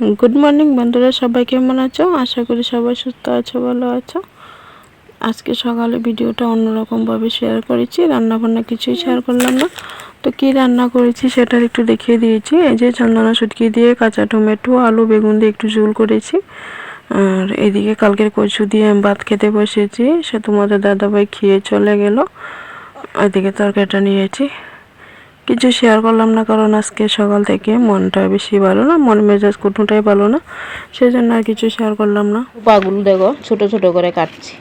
Good morning বন্ধুরা, সবাই কেমন আছো? আশা করি সবাই সুস্থ আছো, ভালো আছো। আজকে সকালে ভিডিওটা অন্যরকমভাবে শেয়ার করেছি রান্না বান্না কিছুই শেয়ার করলাম না। তো কি রান্না করেছি সেটা একটু দেখিয়ে দিয়েছি। এই যে চন্দনা সুটকি দিয়ে কাঁচা টমেটো, আলু, বেগুন দিয়ে একটু ঝোল করেছি। আর এদিকে কালকের কচু দিয়ে আমি ভাত খেতে বসেছি। সে তোমাদের দাদাভাই খেয়ে চলে গেল। এদিকে তরকারিটা নিয়েছি। কিছু শেয়ার করলাম না কারণ আজকে সকাল থেকে মনটা বেশি ভালো না মন মেজাজ কোনোটাই ভালো না সেই জন্য আর কিছু শেয়ার করলাম না। পাগুলো দেখো ছোট ছোট করে কাটছি।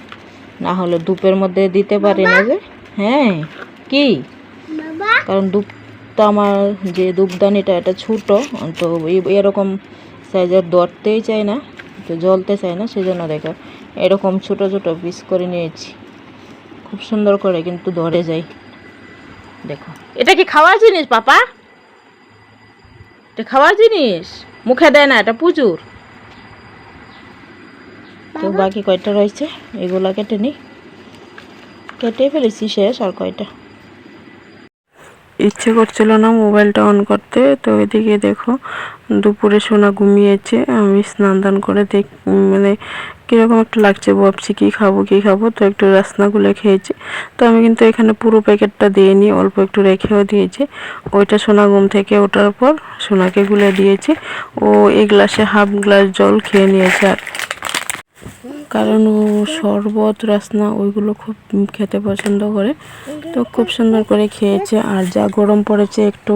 না হলে ধূপের মধ্যে দিতে পারি না যে। হ্যাঁ কি? কারণ ধূপটা আমার যে ধূপদানিটা এটা ছোটো তো এই- এরকম সাইজের ধরতেই চাই না তো জ্বলতে চাই না সেজন্য দেখো এরকম ছোট ছোট পিস করে নিয়েছি। খুব সুন্দর করে কিন্তু ধরে যায়। দেখো। এটা কি খাওয়ার জিনিস পাপা? এটা খাওয়ার জিনিস? মুখে দেয় না এটা পুজোর। তো বাকি কয়টা রয়েছে? এগুলা কেটে নি। কেটে ফেলেছি শেষ আর কয়টা? ইচ্ছে করছিল না মোবাইলটা অন করতে, তো এদিকে দেখো দুপুরে সোনা ঘুমিয়েছে, আমি স্নান দান করে দেখ মানে কীরকম একটা লাগছে, ভাবছি কী খাব কী খাব, তো একটু রাসনাগুলো খেয়েছি। তো আমি কিন্তু এখানে পুরো প্যাকেটটা দিইনি, অল্প একটু রেখেও দিয়েছি। ওইটা সোনা ঘুম থেকে ওঠার পর সোনাকে গুলে দিয়েছি। ও এই গ্লাসে হাফ গ্লাস জল খেয়ে নিয়েছে আর। কারণ ও শরবত, রাসনা ওইগুলো খুব খেতে পছন্দ করে। তো খুব সুন্দর করে খেয়েছে। আর যা গরম পড়েছে একটু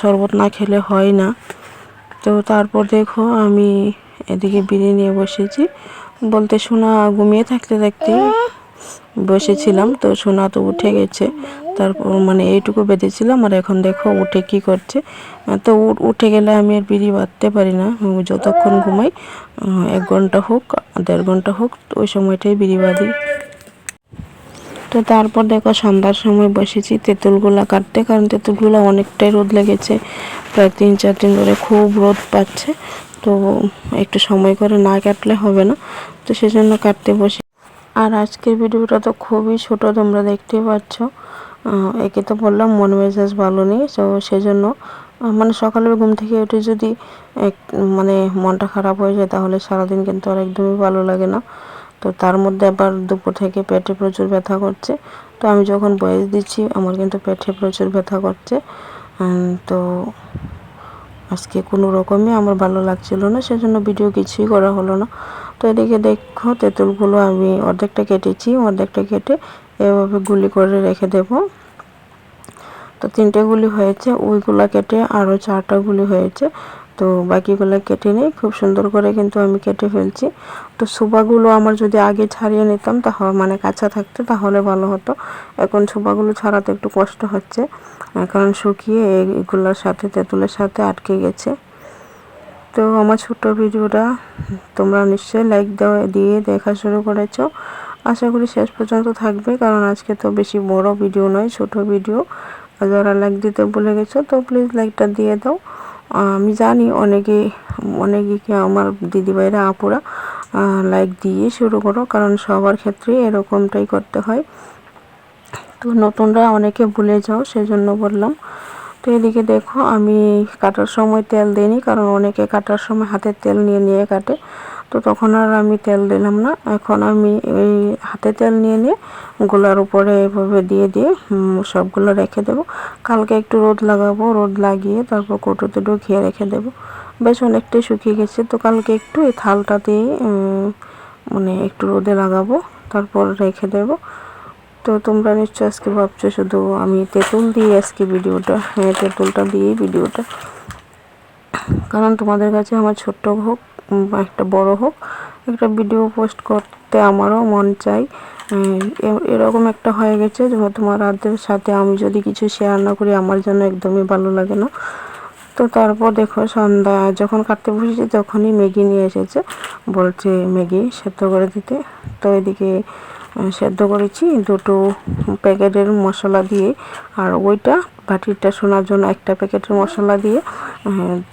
শরবত না খেলে হয় না। তো তারপর দেখো আমি এদিকে বিড়ি নিয়ে বসেছি। বলতে শোনা ঘুমিয়ে থাকতে থাকতে বসেছিলাম। তো সোনা তো উঠে গেছে। তারপর মানে এইটুকু বেঁধেছিলাম আর এখন দেখো উঠে কি করছে। তো উঠে গেলে আমি আর বিড়ি বাঁধতে পারি না। যতক্ষণ ঘুমাই এক ঘণ্টা হোক, দেড় ঘণ্টা হোক, ওই সময়টাই বিড়ি বাঁধি। তো তারপর দেখো সন্ধ্যার সময় বসেছি, তেঁতুলগুলা কাটতে, কারণ তেঁতুলগুলো অনেকটাই রোদ লেগেছে। প্রায় তিন, চার দিন ধরে খুব রোদ পাচ্ছে। তো একটু সময় করে না কাটলে হবে না। তো সেজন্য কাটতে বসে আর আজকের ভিডিওটা তো খুবই ছোট, তোমরা দেখতেই পাচ্ছ। একে তো বললাম, মন মেজাজ ভালো নেই, তো সেজন্য জন্য মানে সকালে ঘুম থেকে উঠে যদি এক মানে মনটা খারাপ হয়ে যায়, তাহলে সারাদিন কিন্তু আর একদমই ভালো লাগে না। তো তার মধ্যে আবার দুপুর থেকে পেটে প্রচুর ব্যথা করছে। তো আমি যখন বয়স দিচ্ছি, আমার কিন্তু পেটে প্রচুর ব্যথা করছে। তো আজকে কোনো রকমই আমার ভালো লাগছিল না, সেজন্য ভিডিও কিছুই করা হলো না। তো এদিকে দেখো, তেঁতুলগুলো আমি অর্ধেকটা কেটেছি, অর্ধেকটা কেটে এভাবে গুলি করে রেখে দেবো। তো তিনটে গুলি হয়েছে, ওইগুলা কেটে আরও চারটা গুলি হয়েছে। তো বাকিগুলো কেটে নিই, খুব সুন্দর করে কিন্তু আমি কেটে ফেলছি। তো সুবাগুলো আমার যদি আগে ছাড়িয়ে নিতাম তাহলে মানে কাঁচা থাকতে, তাহলে ভালো হতো। এখন সুবাগুলো ছাড়াতে একটু কষ্ট হচ্ছে। কারণ শুকিয়ে এগুলোর সাথে, তেঁতুলের সাথে আটকে গেছে। তো আমার ছোট্ট ভিডিওটা তোমরা নিশ্চয়ই লাইক দেওয়া দিয়ে দেখা শুরু করেছ। আশা করি শেষ পর্যন্ত থাকবে, কারণ আজকে তো বেশি বড় ভিডিও নয়, ছোট ভিডিও যারা লাইক দিতে ভুলে গেছো, তো প্লিজ লাইকটা দিয়ে দাও। আমি জানি অনেকে অনেকে আমার দিদিভাইরা, আপুরা লাইক দিয়ে শুরু করো, কারণ সবার ক্ষেত্রে এরকমটাই করতে হয়। তো নতুনরা অনেকে ভুলে যাও, সেজন্য বললাম। তো এদিকে দেখো, আমি কাটার সময় তেল দিইনি, কারণ অনেকে কাটার সময় হাতে তেল নিয়ে নিয়ে কাটে। তো তখন আর আমি তেল দিলাম না। এখন আমি এই হাতে তেল নিয়ে নিয়ে গোলার উপরে এভাবে দিয়ে দিয়ে সবগুলো রেখে দেবো। কালকে একটু রোদ লাগাবো, রোদ লাগিয়ে তারপর কৌটোতে ঢুকিয়ে রেখে দেবো। বেশ অনেকটাই শুকিয়ে গেছে, তো কালকে একটু এই থালটাতে মানে একটু রোদে লাগাবো, তারপর রেখে দেবো। তো তোমরা নিশ্চয় আজকে ভাবছ শুধু আমি তেঁতুল দিয়ে আজকে ভিডিওটা হ্যাঁ তেঁতুলটা দিয়েই ভিডিওটা। কারণ তোমাদের কাছে আমার ছোট্ট হোক একটা বড় হোক, একটা ভিডিও পোস্ট করতে আমারও মন চাই। এরকম একটা হয়ে গেছে যে তোমাদের সাথে আমি যদি কিছু শেয়ার না করি, আমার জন্য একদমই ভালো লাগে না। তো তারপর দেখো সন্ধ্যা, যখন কাটতে বসেছি তখনই ম্যাগি নিয়ে এসেছে, বলছে ম্যাগি সেদ্ধ করে দিতে। তো এদিকে সেদ্ধ করেছি দুটো প্যাকেটের মশলা দিয়ে। আর ওইটা বাটিটা শোনার জন্য একটা প্যাকেটের মশলা দিয়ে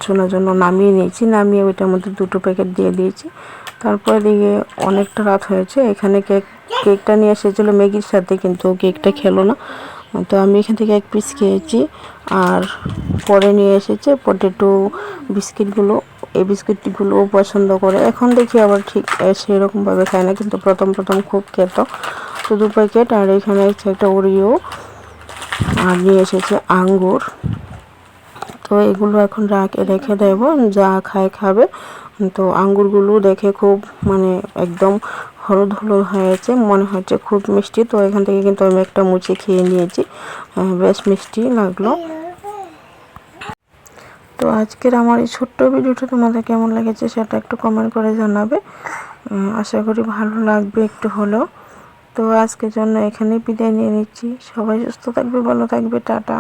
শোনার জন্য নামিয়ে নিয়েছি। নামিয়ে ওইটার মধ্যে দুটো প্যাকেট দিয়ে দিয়েছি। তারপরে দিকে অনেকটা রাত হয়েছে। এখানে কেক, কেকটা নিয়ে এসেছিল ম্যাগির সাথে, কিন্তু কেকটা খেলো না। তো আমি এখান থেকে এক পিস খেয়েছি আর পরে নিয়ে এসেছে পটেটো বিস্কিটগুলো। এই বিস্কুটগুলোও পছন্দ করে। এখন দেখি আবার ঠিক সেরকমভাবে খায় না, কিন্তু প্রথম প্রথম খুব খেত। তো দু প্যাকেট আর এখানে হচ্ছে একটা ওরিও আর নিয়ে এসেছে আঙ্গুর। তো এগুলো এখন রাখে, রেখে দেব, যা খায় খাবে। তো আঙ্গুরগুলো দেখে খুব মানে একদম হলুদ হলুদ হয়েছে, মনে হচ্ছে খুব মিষ্টি। তো এখান থেকে কিন্তু আমি একটা মুচি খেয়ে নিয়েছি। বেশ মিষ্টি লাগল। তো আজকের আমার এই ছোট্ট ভিডিওটা তোমাদের কেমন লেগেছে সেটা একটু কমেন্ট করে জানাবে। আশা করি ভালো লাগবে একটু হলেও। তো আজকের জন্য এখানেই বিদায় নিয়ে নিচ্ছি। সবাই সুস্থ থাকবে, ভালো থাকবে। টাটা।